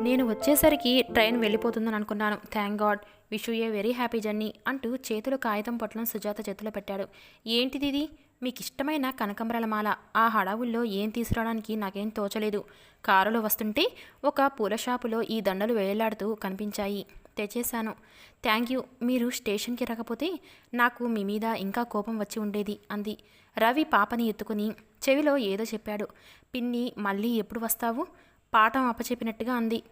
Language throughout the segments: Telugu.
నేను వచ్చేసరికి ట్రైన్ వెళ్ళిపోతుందని అనుకున్నాను. Thank God wish a very happy journey అంటూ చేతులు కాగితం పొట్లం సుజాత చేతిలో పెట్టాడు. ఏంటిది ఇది? మీకు ఇష్టమైన కనకంబరాల మాల. ఆ హడావుల్లో ఏం తీసుకురావడానికి నాకేం తోచలేదు. కారులో వస్తుంటే ఒక పూల షాపులో ఈ దండలు వేలాడుతూ కనిపించాయి. తెచ్చేశాను. థ్యాంక్ యూ మీరు స్టేషన్కి రాకపోతే నాకు మీ మీద ఇంకా కోపం వచ్చి ఉండేది అంది. రవి పాపని ఎత్తుకుని చెవిలో ఏదో చెప్పాడు. పిన్ని మళ్ళీ ఎప్పుడు వస్తావు? పాఠం అప్పచెప్పినట్టుగా అంది.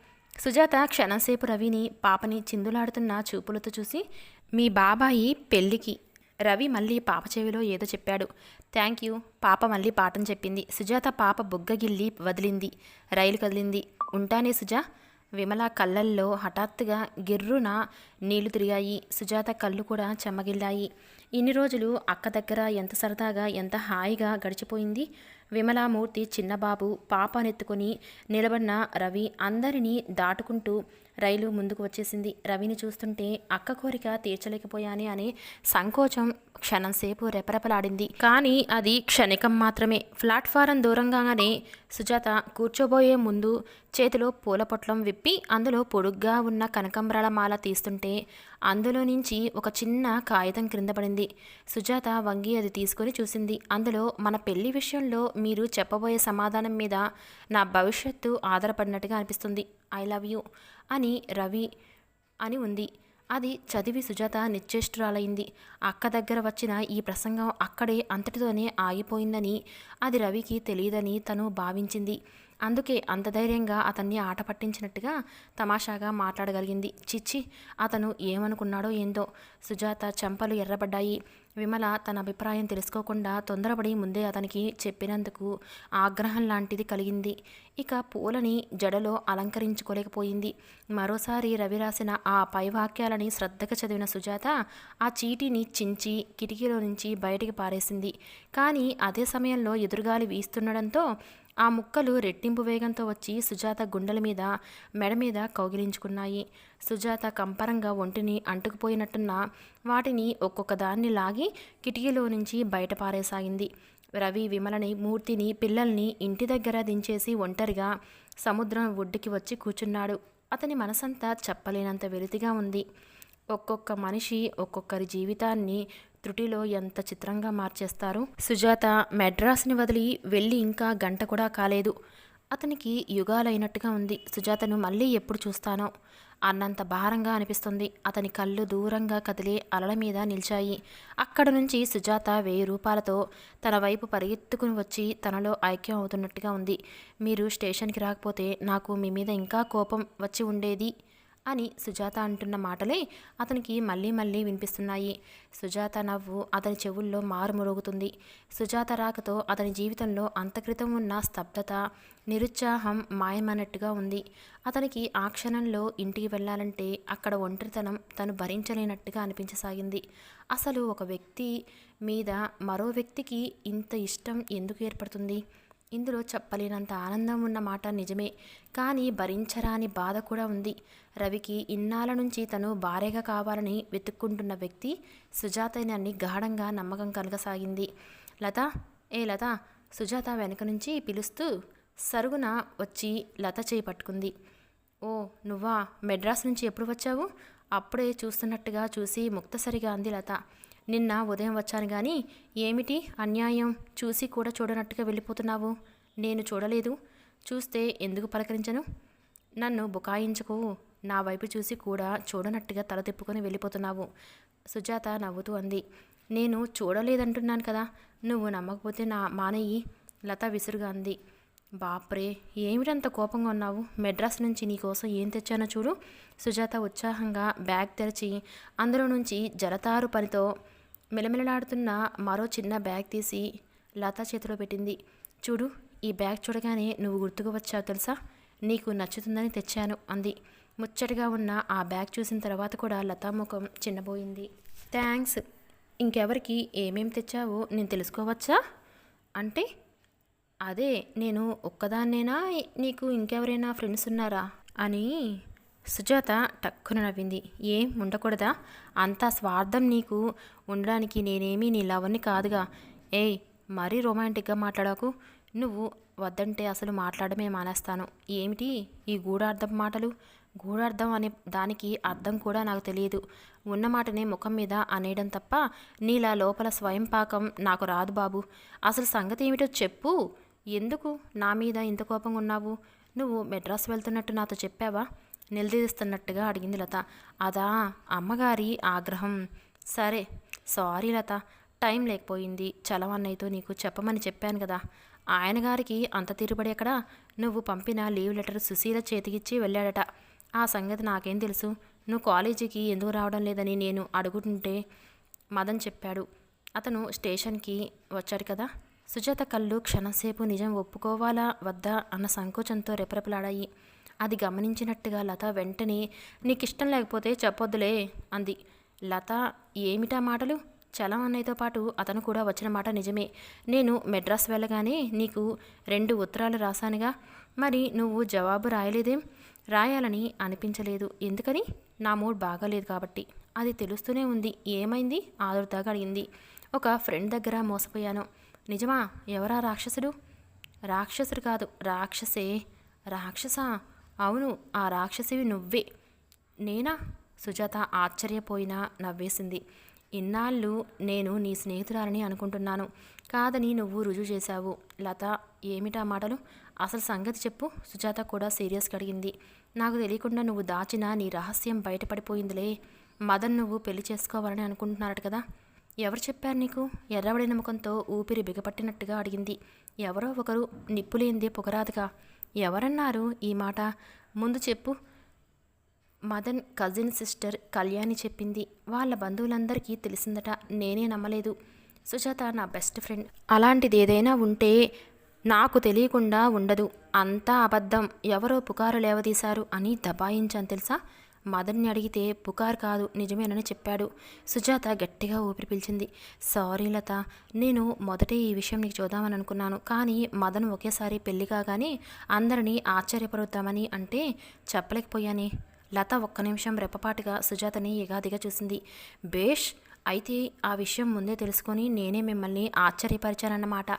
సుజాత క్షణంసేపు రవిని పాపని చిందులాడుతున్న చూపులతో చూసి మీ బాబాయి పెళ్ళికి. రవి మళ్ళీ పాప చెవిలో ఏదో చెప్పాడు. Thank you. పాప మళ్ళీ పాఠం చెప్పింది. సుజాత పాప బుగ్గగిల్లి వదిలింది. రైలు కదిలింది. ఉంటానే సుజా. విమల కళ్ళల్లో హఠాత్తుగా గిర్రున నీళ్ళు తిరిగాయి. సుజాత కళ్ళు కూడా చెమ్మగిల్లాయి ఇన్ని రోజులు అక్క దగ్గర ఎంత సరదాగా ఎంత హాయిగా గడిచిపోయింది? విమలామూర్తి చిన్నబాబు పాపనెత్తుకుని నిలబడిన రవి అందరినీ దాటుకుంటూ రైలు ముందుకు వచ్చేసింది. రవిని చూస్తుంటే అక్క కోరిక తీర్చలేకపోయానే అనే సంకోచం క్షణంసేపు రెపరెపలాడింది. కానీ అది క్షణికం మాత్రమే. ప్లాట్ఫారం దూరంగానే సుజాత కూర్చోబోయే ముందు చేతిలో పూల పొట్లం విప్పి అందులో పొడుగ్గా ఉన్న కనకంబరాల మాల తీస్తుంటే అందులో నుంచి ఒక చిన్న కాగితం క్రింద పడింది. సుజాత వంగి అది తీసుకొని చూసింది. అందులో మన పెళ్ళి విషయంలో మీరు చెప్పబోయే సమాధానం మీద నా భవిష్యత్తు ఆధారపడినట్టుగా అనిపిస్తుంది. ఐ లవ్ యూ అని రవి అని ఉంది. అది చదివి సుజాత నిశ్చేష్టురాలైంది. అక్క దగ్గర వచ్చిన ఈ ప్రసంగం అక్కడే అంతటితోనే ఆగిపోయిందని అది రవికి తెలియదని తను భావించింది. అందుకే అంత ధైర్యంగా అతన్ని ఆట పట్టించినట్టుగా తమాషాగా మాట్లాడగలిగింది. చిచ్చి అతను ఏమనుకున్నాడో ఏందో. సుజాత చెంపలు ఎర్రబడ్డాయి. విమల తన అభిప్రాయం తెలుసుకోకుండా తొందరపడి ముందే అతనికి చెప్పినందుకు ఆగ్రహం లాంటిది కలిగింది. ఇక పూలని జడలో అలంకరించుకోలేకపోయింది. మరోసారి రవి రాసిన ఆ పై వాక్యాలని శ్రద్ధగా చదివిన సుజాత ఆ చీటీని చించి కిటికీలో నుంచి బయటికి పారేసింది. కానీ అదే సమయంలో ఎదురుగాలి వీస్తుండడంతో ఆ ముక్కలు రెట్టింపు వేగంతో వచ్చి సుజాత గుండెల మీద మెడ మీద కౌగిలించుకున్నాయి. సుజాత కంపరంగా ఒంటిని అంటుకుపోయినట్టున్న వాటిని ఒక్కొక్క దాన్ని లాగి కిటికీలో నుంచి బయట పారేసాగింది. రవి విమలని మూర్తిని పిల్లల్ని ఇంటి దగ్గర దించేసి ఒంటరిగా సముద్రం ఒడ్డుకి వచ్చి కూర్చున్నాడు. అతని మనసంతా చెప్పలేనంత వెలితిగా ఉంది. ఒక్కొక్క మనిషి ఒక్కొక్కరి జీవితాన్ని త్రుటిలో ఎంత చిత్రంగా మార్చేస్తారు? సుజాత మెడ్రాస్ని వదిలి వెళ్ళి ఇంకా గంట కూడా కాలేదు. అతనికి యుగాలైనట్టుగా ఉంది. సుజాతను మళ్ళీ ఎప్పుడు చూస్తానో? అన్నంత భారంగా అనిపిస్తుంది. అతని కళ్ళు దూరంగా కదిలే అలల మీద నిలిచాయి. అక్కడ నుంచి సుజాత వెయ్యి రూపాయలతో తన వైపు పరిగెత్తుకుని వచ్చి తనలో ఐక్యం అవుతున్నట్టుగా ఉంది. మీరు స్టేషన్కి రాకపోతే నాకు మీ మీద ఇంకా కోపం వచ్చి ఉండేది. అని సుజాత అంటున్న మాటలే అతనికి మళ్ళీ మళ్ళీ వినిపిస్తున్నాయి. సుజాత నవ్వు అతని చెవుల్లో మారుమరుగుతుంది సుజాత రాకతో అతని జీవితంలో అంతక్రితం ఉన్న స్తబ్దత నిరుత్సాహం మాయమన్నట్టుగా ఉంది. అతనికి ఆ క్షణంలో ఇంటికి వెళ్ళాలంటే అక్కడ ఒంటరితనం తను భరించలేనట్టుగా అనిపించసాగింది. అసలు ఒక వ్యక్తి మీద మరో వ్యక్తికి ఇంత ఇష్టం ఎందుకు ఏర్పడుతుంది? ఇందులో చెప్పలేనంత ఆనందం ఉన్న మాట నిజమే. కానీ భరించరాని బాధ కూడా ఉంది. రవికి ఇన్నాళ్ళ నుంచి తను భార్యగా కావాలని వెతుక్కుంటున్న వ్యక్తి సుజాతని గాఢంగా నమ్మకం కలగసాగింది. లత ఏ లత సుజాత వెనక నుంచి పిలుస్తూ సరుగున వచ్చి లత చేయి పట్టుకుంది. ఓ నువ్వా? మెడ్రాస్ నుంచి ఎప్పుడు వచ్చావు? అప్పుడే చూస్తున్నట్టుగా చూసి ముక్తసరిగా అంది లత. నిన్న ఉదయం వచ్చాను కానీ ఏమిటి అన్యాయం? చూసి కూడా చూడనట్టుగా వెళ్ళిపోతున్నావు. నేను చూడలేదు. చూస్తే ఎందుకు పలకరించను? నన్ను బుకాయించుకోవు నా వైపు చూసి కూడా చూడనట్టుగా తల తిప్పుకొని వెళ్ళిపోతున్నావు. సుజాత నవ్వుతూ అంది. నేను చూడలేదంటున్నాను కదా. నువ్వు నమ్మకపోతే నా మానయ్యి లత విసురుగా అంది. బాప్రే ఏమిటంత కోపంగా ఉన్నావు? మెడ్రాస్ నుంచి నీకోసం ఏం తెచ్చానో చూడు. సుజాత ఉత్సాహంగా బ్యాగ్ తెరిచి అందులో నుంచి జలతారు పనితో మిలమిలలాడుతున్న మరో చిన్న బ్యాగ్ తీసి లత చేతిలో పెట్టింది. చూడు ఈ బ్యాగ్ చూడగానే నువ్వు గుర్తుకు వచ్చావు తెలుసా? నీకు నచ్చుతుందని తెచ్చాను అంది. ముచ్చటగా ఉన్న ఆ బ్యాగ్ చూసిన తర్వాత కూడా లతా ముఖం చిన్నబోయింది. థ్యాంక్స్. ఇంకెవరికి ఏమేం తెచ్చావో నేను తెలుసుకోవచ్చా? అంటే అదే నేను ఒక్కదాన్నేనా? నీకు ఇంకెవరైనా ఫ్రెండ్స్ ఉన్నారా? అని సుజాత టక్కున నవ్వింది. ఏం? ఉండకూడదా? అంత స్వార్థం నీకు. ఉండడానికి నేనేమీ నీ లవర్ని కాదుగా. ఏయ్ మరీ రొమాంటిక్గా మాట్లాడకు. నువ్వు వద్దంటే అసలు మాట్లాడమే మానేస్తాను. ఏమిటి? ఈ గూఢార్థం మాటలు? గూఢార్థం అనే దానికి అర్థం కూడా నాకు తెలియదు. ఉన్న మాటని ముఖం మీద అనేయడం తప్ప నీలా లోపల స్వయం పాకం నాకు రాదు బాబు. అసలు సంగతి ఏమిటో చెప్పు. ఎందుకు? నా మీద ఇంత కోపంగా ఉన్నావు? నువ్వు మెడ్రాస్ వెళ్తున్నట్టు నాతో చెప్పావా? నిలదీస్తున్నట్టుగా అడిగింది లత. అదా అమ్మగారి ఆగ్రహం. సరే సారీ లత. టైం లేకపోయింది. చలవన్నయ్యతో నీకు చెప్పమని చెప్పాను కదా. ఆయన గారికి అంత తీరుబడి ఎక్కడ? నువ్వు పంపిన లీవ్ లెటర్ సుశీల చేతికిచ్చి వెళ్ళాడట. ఆ సంగతి నాకేం తెలుసు. నువ్వు కాలేజీకి ఎందుకు రావడం లేదని నేను అడుగుతుంటే మదన్ చెప్పాడు. అతను స్టేషన్కి వచ్చాడు కదా. సుజాత కళ్ళు క్షణంసేపు నిజం ఒప్పుకోవాలా వద్దా అన్న సంకోచంతో రెపరెపలాడాయి. అది గమనించినట్టుగా లత వెంటనే నీకు ఇష్టం లేకపోతే చెప్పొద్దులే అంది. లత ఏమిటా మాటలు? చలం అన్నయ్యతో పాటు అతను కూడా వచ్చిన మాట నిజమే. నేను మెడ్రాస్ వెళ్ళగానే నీకు రెండు ఉత్తరాలు రాశానుగా. మరి నువ్వు జవాబు రాయలేదేం? రాయాలని అనిపించలేదు. ఎందుకని? నా మూడ్ బాగాలేదు కాబట్టి. అది తెలుస్తూనే ఉంది. ఏమైంది? ఆదుర్దాగా అడిగింది. ఒక ఫ్రెండ్ దగ్గర మోసపోయాను. నిజమా? ఎవరా రాక్షసుడు? రాక్షసుడు కాదు. రాక్షసే. రాక్షసా? అవును ఆ రాక్షసివి నువ్వే. నేనా? సుజాత ఆశ్చర్యపోయినా నవ్వేసింది. ఇన్నాళ్ళు నేను నీ స్నేహితురాలని అనుకుంటున్నాను. కాదని నువ్వు రుజువు చేశావు. లత ఏమిటా మాటలు? అసలు సంగతి చెప్పు. సుజాత కూడా సీరియస్గా అడిగింది. నాకు తెలియకుండా నువ్వు దాచిన నీ రహస్యం బయటపడిపోయిందిలే. మదన్ నువ్వు పెళ్ళి చేసుకోవాలని అనుకుంటున్నారట కదా. ఎవరు చెప్పారు నీకు? ఎర్రబడిన ముఖంతో ఊపిరి బిగపట్టినట్టుగా అడిగింది. ఎవరో ఒకరు నిప్పులేందే పొగరాదుగా. ఎవరన్నారు ఈ మాట? ముందు చెప్పు. మదన్ కజిన్ సిస్టర్ కళ్యాణి చెప్పింది. వాళ్ళ బంధువులందరికీ తెలిసిందట. నేనే నమ్మలేదు. సుజాత నా బెస్ట్ ఫ్రెండ్. అలాంటిది ఏదైనా ఉంటే నాకు తెలియకుండా ఉండదు. అంతా అబద్ధం. ఎవరో పుకారు లేవదీశారు అని దబాయించాను తెలుసా? మదన్ని అడిగితే పుకార్ కాదు నిజమేనని చెప్పాడు. సుజాత గట్టిగా ఊపిరి పీల్చింది. సారీ లత నేను మొదటే ఈ విషయం నీకు చూద్దామని అనుకున్నాను. కానీ మదన్ ఒకేసారి పెళ్ళి కాగానే అందరినీ ఆశ్చర్యపరుద్దామని అంటే చెప్పలేకపోయానే. లత ఒక్క నిమిషం రెప్పపాటుగా సుజాతని ఎగాదిగా చూసింది. బేష్ అయితే ఆ విషయం ముందే తెలుసుకొని నేనే మిమ్మల్ని ఆశ్చర్యపరిచానన్నమాట.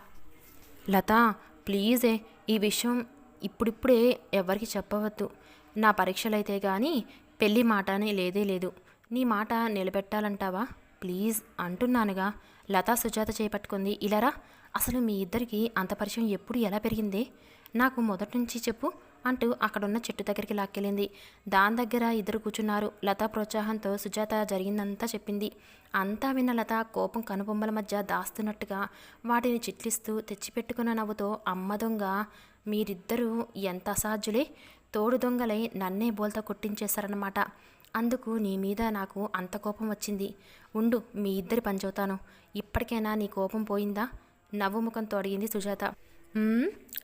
లత ప్లీజే ఈ విషయం ఇప్పుడిప్పుడే ఎవరికి చెప్పవద్దు. నా పరీక్షలైతే కానీ పెళ్ళి మాట అని లేదే లేదు. నీ మాట నిలబెట్టాలంటావా? ప్లీజ్ అంటున్నానుగా. లతా సుజాత చేపట్టుకుంది. ఇలారా అసలు మీ ఇద్దరికి అంత పరిచయం ఎప్పుడు ఎలా పెరిగిందే? నాకు మొదటి నుంచి చెప్పు అంటూ అక్కడున్న చెట్టు దగ్గరికి లాక్కెళ్ళింది. దాని దగ్గర ఇద్దరు కూర్చున్నారు. లత ప్రోత్సాహంతో సుజాత జరిగిందంతా చెప్పింది. అంతా విన్న లత కోపం కనుబొమ్మల మధ్య దాస్తున్నట్టుగా వాటిని చిట్లిస్తూ తెచ్చిపెట్టుకున్న నవ్వుతో అమ్మ దొంగ మీరిద్దరూ ఎంత అసాధ్యులే తోడు దొంగలై నన్నే బోల్త కొట్టించేశారన్నమాట. అందుకు నీ మీద నాకు అంత కోపం వచ్చింది. ఉండు మీ ఇద్దరి పనిచవుతాను ఇప్పటికైనా నీ కోపం పోయిందా? నవ్వు ముఖంతో అడిగింది సుజాత.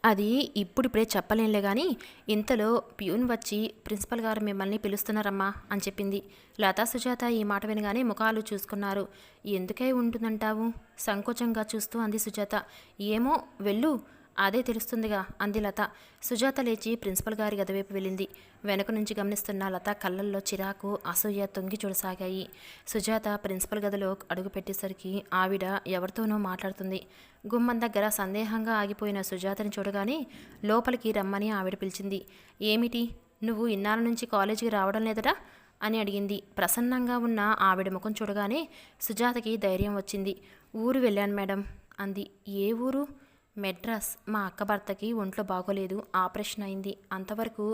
అది ఇప్పుడిప్పుడే చెప్పలేనులే కానీ ఇంతలో ప్యూన్ వచ్చి ప్రిన్సిపల్ గారు మిమ్మల్ని పిలుస్తున్నారమ్మా అని చెప్పింది. లతా సుజాత ఈ మాట వినగానే ముఖాలు చూసుకున్నారు. ఎందుకై ఉంటుందంటావు? సంకోచంగా చూస్తూ అంది సుజాత. ఏమో వెళ్ళు. అదే తెలుస్తుందిగా అంది లత. సుజాత లేచి ప్రిన్సిపల్ గారి గదివైపు వెళ్ళింది. వెనక నుంచి గమనిస్తున్న లత కళ్ళల్లో చిరాకు అసూయ తొంగి చూడసాగాయి. సుజాత ప్రిన్సిపల్ గదిలో అడుగుపెట్టేసరికి ఆవిడ ఎవరితోనో మాట్లాడుతుంది. గుమ్మం దగ్గర సందేహంగా ఆగిపోయిన సుజాతని చూడగానే లోపలికి రమ్మని ఆవిడ పిలిచింది. ఏమిటి? నువ్వు ఇన్నాళ్ళ నుంచి కాలేజీకి రావడం లేదట? అని అడిగింది. ప్రసన్నంగా ఉన్న ఆవిడ ముఖం చూడగానే సుజాతకి ధైర్యం వచ్చింది. ఊరు వెళ్ళాను మేడం అంది. ఏ ఊరు? మెడ్రాస్ మా అక్క భర్తకి ఒంట్లో బాగోలేదు ఆపరేషన్ అయింది. అంతవరకు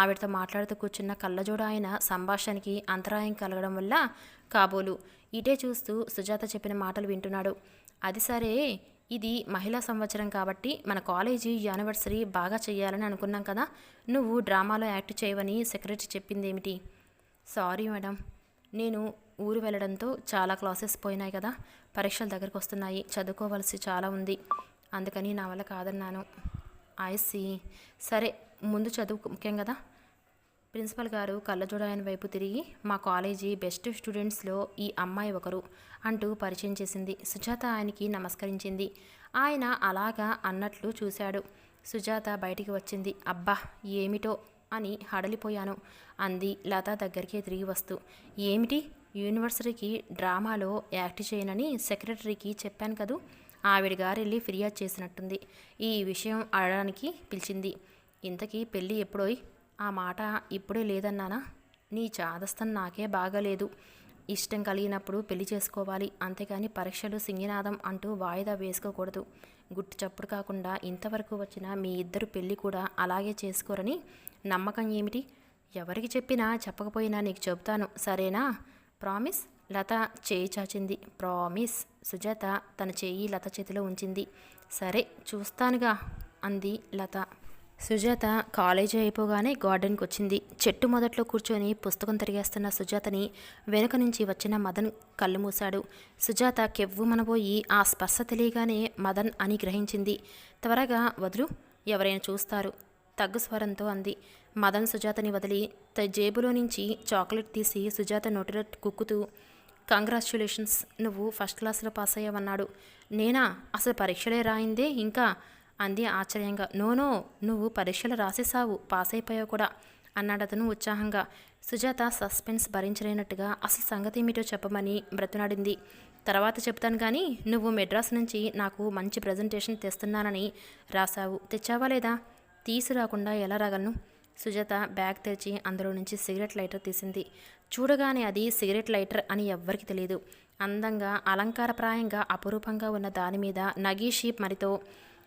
ఆవిడతో మాట్లాడుతూ కూర్చున్న కళ్ళజోడ ఆయన సంభాషణకి అంతరాయం కలగడం వల్ల కాబోలు. ఇటే చూస్తూ సుజాత చెప్పిన మాటలు వింటున్నాడు. అది సరే ఇది మహిళా సంవత్సరం కాబట్టి మన కాలేజీ యానివర్సరీ బాగా చేయాలని అనుకున్నాం కదా నువ్వు డ్రామాలో యాక్ట్ చేయవని సెక్రటరీ చెప్పిందేమిటి? సారీ మేడం నేను ఊరు వెళ్ళడంతో చాలా క్లాసెస్ పోయినాయి కదా పరీక్షల దగ్గరకు వస్తున్నాయి చదువుకోవాల్సి చాలా ఉంది. అందుకని నా వల్ల కాదన్నాను. ఐసి సరే ముందు చదువు ముఖ్యం కదా? ప్రిన్సిపల్ గారు కళ్ళజోడాయన వైపు తిరిగి మా కాలేజీ బెస్ట్ స్టూడెంట్స్లో ఈ అమ్మాయి ఒకరు అంటూ పరిచయం చేసింది. సుజాత ఆయనకి నమస్కరించింది. ఆయన అలాగా అన్నట్లు చూశాడు. సుజాత బయటికి వచ్చింది. అబ్బా ఏమిటో అని హడలిపోయాను. అంది లత దగ్గరికి తిరిగి వస్తూ. ఏమిటి? యూనివర్సిటీకి డ్రామాలో యాక్ట్ చేయనని సెక్రటరీకి చెప్పాను కదూ? ఆవిడ గారెళ్ళి ఫిర్యాదు చేసినట్టుంది. ఈ విషయం అడగడానికి పిలిచింది. ఇంతకీ పెళ్ళి ఎప్పుడోయ్? ఆ మాట ఇప్పుడే లేదన్నానా? నీ చాదస్తం నాకే బాగాలేదు. ఇష్టం కలిగినప్పుడు పెళ్ళి చేసుకోవాలి. అంతేకాని పరీక్షలు సింగినాదం అంటూ వాయిదా వేసుకోకూడదు. గుట్టు చప్పుడు కాకుండా ఇంతవరకు వచ్చిన మీ ఇద్దరు పెళ్ళి కూడా అలాగే చేసుకోరని నమ్మకం ఏమిటి? ఎవరికి చెప్పినా చెప్పకపోయినా నీకు చెబుతాను. సరేనా? ప్రామిస్? లత చేయి చాచింది. ప్రామిస్. సుజాత తన చేయి లత చేతిలో ఉంచింది. సరే చూస్తానుగా అంది లత. సుజాత కాలేజీ అయిపోగానే గార్డెన్కి వచ్చింది. చెట్టు మొదట్లో కూర్చొని పుస్తకం తిరిగేస్తున్న సుజాతని వెనుక నుంచి వచ్చిన మదన్ కళ్ళు మూశాడు. సుజాత కెవ్వు మనబోయి ఆ స్పర్శ తెలియగానే మదన్ అని గ్రహించింది. త్వరగా వదులు ఎవరైనా చూస్తారు. తగ్గు స్వరంతో అంది. మదన్ సుజాతని వదిలి త జేబులో నుంచి చాక్లెట్ తీసి సుజాత నోటిలో కుక్కుతూ కంగ్రాచ్యులేషన్స్ నువ్వు ఫస్ట్ క్లాస్లో పాస్ అయ్యావన్నాడు. నేనా? అసలు పరీక్షలే రాయిందే? ఇంకా? అంది ఆశ్చర్యంగా. నోనో నువ్వు పరీక్షలు రాసేసావు పాస్ అయిపోయావు కూడా అన్నాడు అతను ఉత్సాహంగా. సుజాత సస్పెన్స్ భరించలేనట్టుగా అసలు సంగతి ఏమిటో చెప్పమని బ్రతునాడింది తర్వాత చెప్తాను కానీ నువ్వు మెడ్రాస్ నుంచి నాకు మంచి ప్రజెంటేషన్ తెస్తున్నానని రాశావు. తెచ్చావా లేదా? తీసుకురాకుండా ఎలా రాగలను? సుజాత బ్యాగ్ తెరిచి అందులో నుంచి సిగరెట్ లైటర్ తీసింది. చూడగానే అది సిగరెట్ లైటర్ అని ఎవ్వరికి తెలియదు అందంగా అలంకారప్రాయంగా అపురూపంగా ఉన్న దాని మీద నగీషి మరితో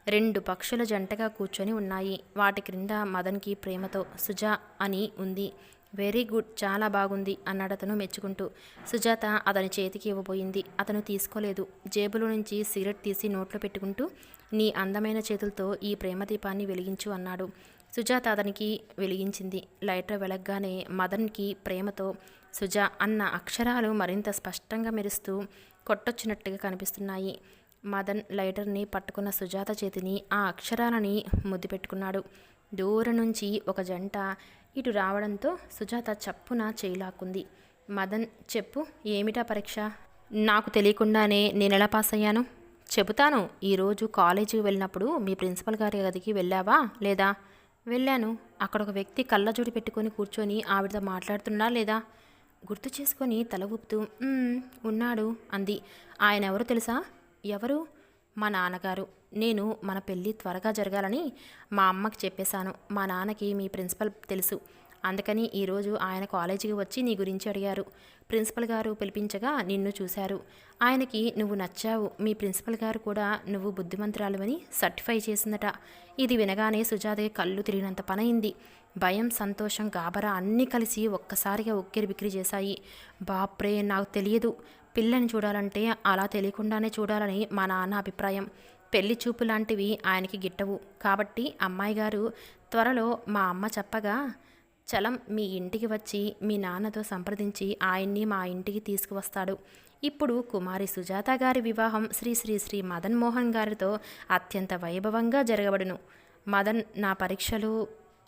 రెండు పక్షుల జంటగా కూర్చొని ఉన్నాయి. వాటి క్రింద మదన్కి ప్రేమతో సుజా అని ఉంది. వెరీ గుడ్ చాలా బాగుంది అన్నాడు అతను మెచ్చుకుంటూ. సుజాత అతని చేతికి ఇవ్వబోయింది. అతను తీసుకోలేదు. జేబులో నుంచి సిగరెట్ తీసి నోట్లో పెట్టుకుంటూ నీ అందమైన చేతులతో ఈ ప్రేమ దీపాన్ని వెలిగించు అన్నాడు. సుజాత అతనికి వెలిగించింది. లైటర్ వెలగ్గానే మదన్కి ప్రేమతో సుజా అన్న అక్షరాలు మరింత స్పష్టంగా మెరుస్తూ కొట్టొచ్చినట్టుగా కనిపిస్తున్నాయి మదన్ లైటర్ని పట్టుకున్న సుజాత చేతిని ఆ అక్షరాలని ముద్దు పెట్టుకున్నాడు. దూరం నుంచి ఒక జంట ఇటు రావడంతో సుజాత చప్పున చేయిలాక్కుంది. మదన్ చెప్పు ఏమిటా పరీక్ష? నాకు తెలియకుండానే నేను ఎలా పాస్ అయ్యాను? చెబుతాను ఈరోజు కాలేజీకి వెళ్ళినప్పుడు మీ ప్రిన్సిపల్ గారి గదికి వెళ్ళావా లేదా? వెళ్ళాను. అక్కడ ఒక వ్యక్తి కళ్ళజోడి పెట్టుకొని కూర్చొని ఆవిడతో మాట్లాడుతున్నా లేదా? గుర్తు చేసుకొని తల ఊపుతూ ఉన్నాడు అంది. ఆయన ఎవరు తెలుసా? ఎవరు? మా నాన్నగారు. నేను మన పెళ్ళి త్వరగా జరగాలని మా అమ్మకి చెప్పేశాను. మా నాన్నకి మీ ప్రిన్సిపల్ తెలుసు. అందుకని ఈరోజు ఆయన కాలేజీకి వచ్చి నీ గురించి అడిగారు. ప్రిన్సిపల్ గారు పిలిపించగా నిన్ను చూశారు. ఆయనకి నువ్వు నచ్చావు. మీ ప్రిన్సిపల్ గారు కూడా నువ్వు బుద్ధిమంతురాలువని సర్టిఫై చేసిందట. ఇది వినగానే సుజాతకి కళ్ళు తిరిగినంత పనైంది. భయం సంతోషం గాబరా అన్నీ కలిసి ఒక్కసారిగా ఉక్కిరి బిక్కిరి చేశాయి. బాప్రే నాకు తెలియదు. పిల్లని చూడాలంటే అలా తెలియకుండానే చూడాలని మా నాన్న అభిప్రాయం. పెళ్ళి చూపు లాంటివి ఆయనకి గిట్టవు. కాబట్టి అమ్మాయి గారు త్వరలో మా అమ్మ చెప్పగా చలం మీ ఇంటికి వచ్చి మీ నాన్నతో సంప్రదించి ఆయన్ని మా ఇంటికి తీసుకువస్తాడు. ఇప్పుడు కుమారి సుజాత గారి వివాహం శ్రీ శ్రీ శ్రీ మదన్ మోహన్ గారితో అత్యంత వైభవంగా జరగబడును. మదన్ నా పరీక్షలు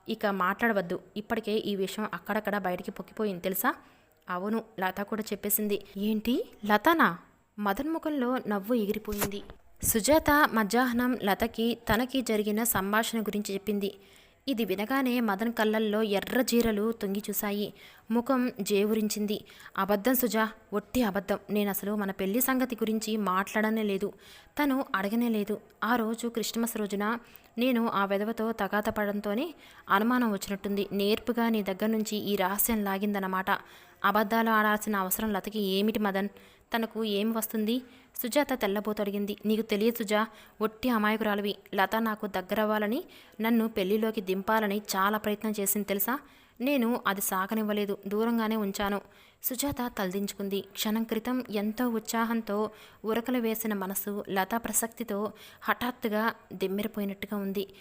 ఇక మాట్లాడవద్దు. ఇప్పటికే ఈ విషయం అక్కడక్కడ బయటికి పొక్కిపోయింది తెలుసా? అవును లత కూడా చెప్పేసింది. ఏంటి? లతనా? మదన్ ముఖంలో నవ్వు ఎగిరిపోయింది. సుజాత మధ్యాహ్నం లతకి తనకి జరిగిన సంభాషణ గురించి చెప్పింది. ఇది వినగానే మదన్ కళ్ళల్లో ఎర్ర జీరలు తొంగి చూశాయి. ముఖం జేవురించింది. అబద్ధం సుజా ఒట్టి అబద్ధం. నేను అసలు మన పెళ్ళి సంగతి గురించి మాట్లాడనే లేదు. తను అడగనే లేదు. ఆ రోజు క్రిస్మస్ రోజున నేను ఆ వెధవతో తగాత పడంతోనే అనుమానం వచ్చినట్టుంది. నేర్పుగా నీ దగ్గర నుంచి ఈ రహస్యం లాగిందన్నమాట. అబద్ధాలు ఆడాల్సిన అవసరం లతకి ఏమిటి మదన్? తనకు ఏం వస్తుంది? సుజాత తెల్లబోతడిగింది. నీకు తెలియదు సుజా ఒట్టి అమాయకురాలివి. లత నాకు దగ్గరవ్వాలని నన్ను పెళ్ళిలోకి దింపాలని చాలా ప్రయత్నం చేసింది తెలుసా? నేను అది సాగనివ్వలేదు. దూరంగానే ఉంచాను. సుజాత తలదించుకుంది. క్షణం క్రితం ఎంతో ఉత్సాహంతో ఉరకలు వేసిన మనసు లత ప్రసక్తితో హఠాత్తుగా దిమ్మెరిపోయినట్టుగా ఉంది.